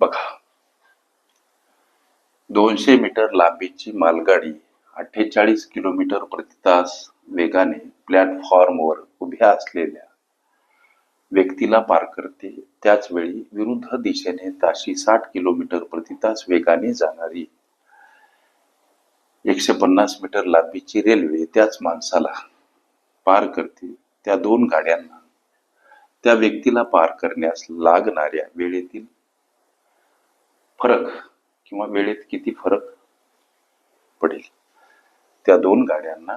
बघा. दोनशे मीटर लांबीची मालगाडी अठ्ठेचाळीस किलोमीटर प्रति तास वेगाने प्लॅटफॉर्मवर उभ्या असलेल्या व्यक्तीला पार करते. त्याच वेळी विरुद्ध दिशेने ताशी साठ किलोमीटर प्रति तास वेगाने जाणारी एकशे पन्नास मीटर लांबीची रेल्वे त्याच माणसाला पार करते. त्या दोन गाड्यांना त्या व्यक्तीला पार करण्यास लागणाऱ्या वेळेतील फरक किंवा वेळेत किती फरक पडेल. त्या दोन गाड्यांना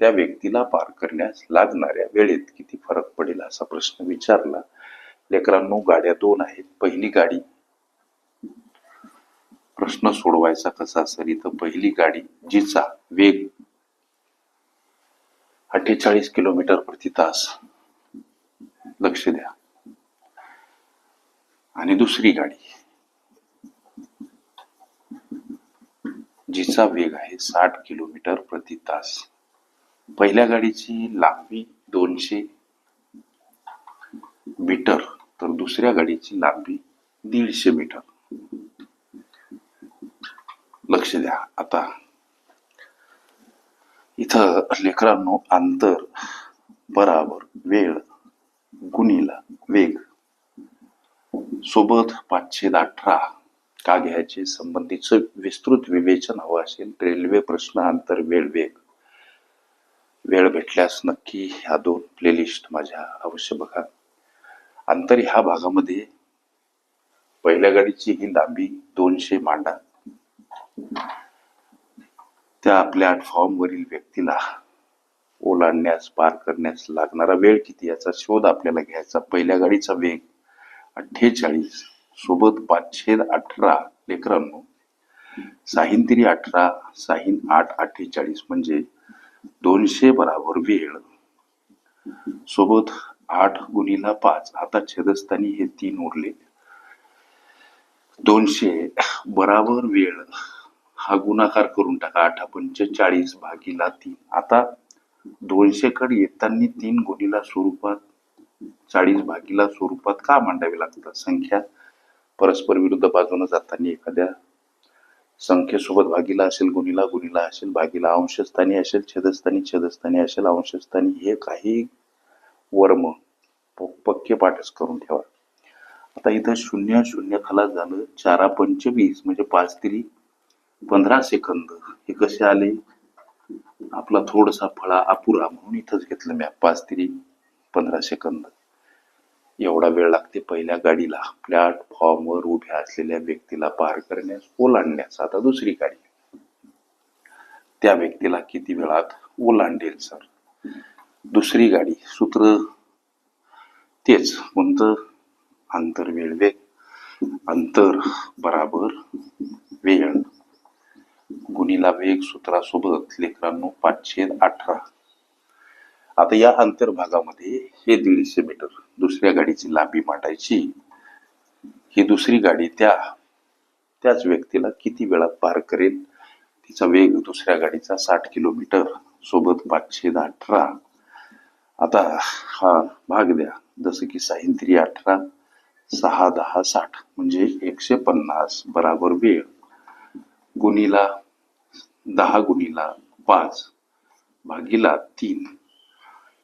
त्या व्यक्तीला पार करण्यास लागणाऱ्या वेळेत किती फरक पडेल असा प्रश्न विचारला. लेकरांनो गाड्या दोन आहेत. पहिली गाडी प्रश्न सोडवायचा कसा असेल इथं पहिली गाडी जिचा वेग अठ्ठेचाळीस किलोमीटर प्रति तास. लक्ष द्या. आणि दुसरी गाडी जिचा वेग आहे साठ किलोमीटर प्रति तास. पहिल्या गाडीची लांबी दोनशे मीटर तर दुसऱ्या गाडीची लांबी दीडशे मीटर. लक्ष द्या आता. इथं लेकरांनो अंतर बराबर वेळ गुणीला वेग. सोबत पाचशे अठरा का घ्यायचे? संबंधीचं विस्तृत विवेचन हवं असेल रेल्वे प्रश्न अंतर वेळ वेग. वेळ भेटल्यास नक्की ह्या दोन प्लेलिस्ट माझ्या अवश्य बघा. अंतर ह्या भागामध्ये पहिल्या गाडीची ही लांबी दोनशे मांडा. त्या प्लॅटफॉर्मवरील व्यक्तीला ओलांडण्यास पार करण्यास लागणारा वेळ किती याचा शोध आपल्याला घ्यायचा. पहिल्या गाडीचा वेग अठ्ठेचाळीस. सोबत पाचशे अठरा लेकरांनो. साहीन तिरी अठरा साहिन आठ अठ्ठेचाळीस म्हणजे दोनशे बराबर वेळ. सोबत आठ गुणीला पाच आता छेदस्थानी हे तीन उरले. दोनशे बराबर वेळ. हा गुणाकार करून टाका आठ पंचेचाळीस भागीला तीन. आता दोनशे कडे येताना तीन गुणीला स्वरूपात चाळीस भागीला स्वरूपात का मांडावे लागतात? संख्या परस्पर विरुद्ध बाजूने जाताना एखाद्या संख्येसोबत भागीला असेल गुणीला गुणीला असेल भागीला अंशस्थानी असेल छेदस्थानी छेदस्थानी असेल अंशस्थानी हे काही वर्म पक्के पाठच करून ठेवा. आता इथं शून्य शून्य खाला झालं चारा पंचवीस म्हणजे पाच तरी पंधरा सेकंद हे कसे आले? आपला थोडासा फळा अपुरा म्हणून इथंच घेतलं मी पाच तरी पंधरा सेकंद. एवढा वेळ लागते पहिल्या गाडीला. प्लॅटफॉर्मवर उभ्या असलेल्या व्यक्तीला पार करण्यास ओलांडण्यास आता दुसरी गाडी. त्या व्यक्तीला किती वेळात ओलांडेल सर? दुसरी गाडी. सूत्र? तेच. कोणतं? अंतर वेळ वेग अंतर बराबर वेळ. गुणीला वेग सूत्रासोबत लेकरांनो पाचशे अठरा. आता या अंतर्भागामध्ये हे दीडशे मीटर दुसऱ्या गाडीची लांबी मांडायची. ही दुसरी गाडी त्या त्याच व्यक्तीला किती वेळात पार करेल? तिचा वेग दुसऱ्या गाडीचा साठ किलोमीटर सोबत पाचशे अठरा. आता हा भाग द्या. जसं की साहिंत्री अठरा सहा दहा साठ म्हणजे एकशे पन्नास बराबर वेळ. गुणीला दहा गुणीला पाच भागीला तीन.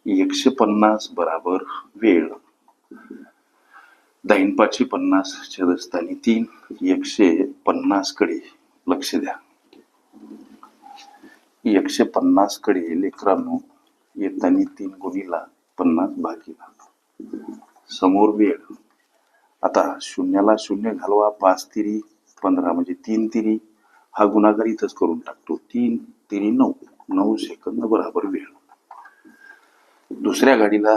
एकशे पन्नास बराबर वेळ. दाईन पाचशे पन्नास छेदस्थानी तीन एकशे पन्नासकडे लक्ष द्या. एकशे पन्नासकडे लेकरांनो येतानी तीन गुणीला पन्नास भागीला. समोर वेळ. आता शून्याला शून्य घालवा पाच तिरी पंधरा म्हणजे तीन तिरी. हा गुणाकार इथंच करून टाकतो. तीन तिरी नऊ. नऊ सेकंद बराबर वेळ. दुसऱ्या गाडीला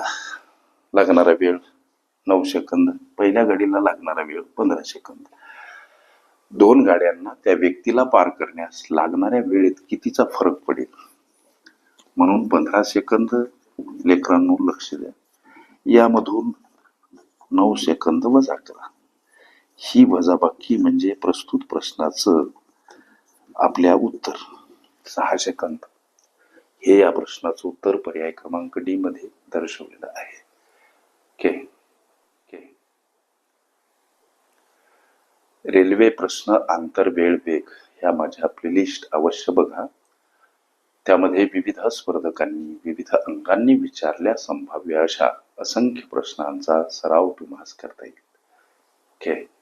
लागणारा वेळ नऊ सेकंद पहिल्या गाडीला लागणारा वेळ पंधरा सेकंद. दोन गाड्यांना त्या व्यक्तीला पार करण्यास लागणाऱ्या वेळेत कितीचा फरक पडेल? म्हणून पंधरा सेकंद लेकरांनो लक्ष द्या. यामधून नऊ सेकंद वजा करा. ही वजाबाकी म्हणजे प्रस्तुत प्रश्नाचं आपल्या उत्तर. सहा सेकंद. हे या प्रश्नाचं उत्तर पर्याय क्रमांक डी मध्ये दर्शवलेलं आहे. के के. रेल्वे प्रश्न आंतरवेळ वेग ह्या माझ्या प्लेलिस्ट अवश्य बघा. त्यामध्ये विविध स्पर्धकांनी विविध अंगांनी विचारल्या संभाव्य अशा असंख्य प्रश्नांचा सराव तुम्हाला करता येईल. ओके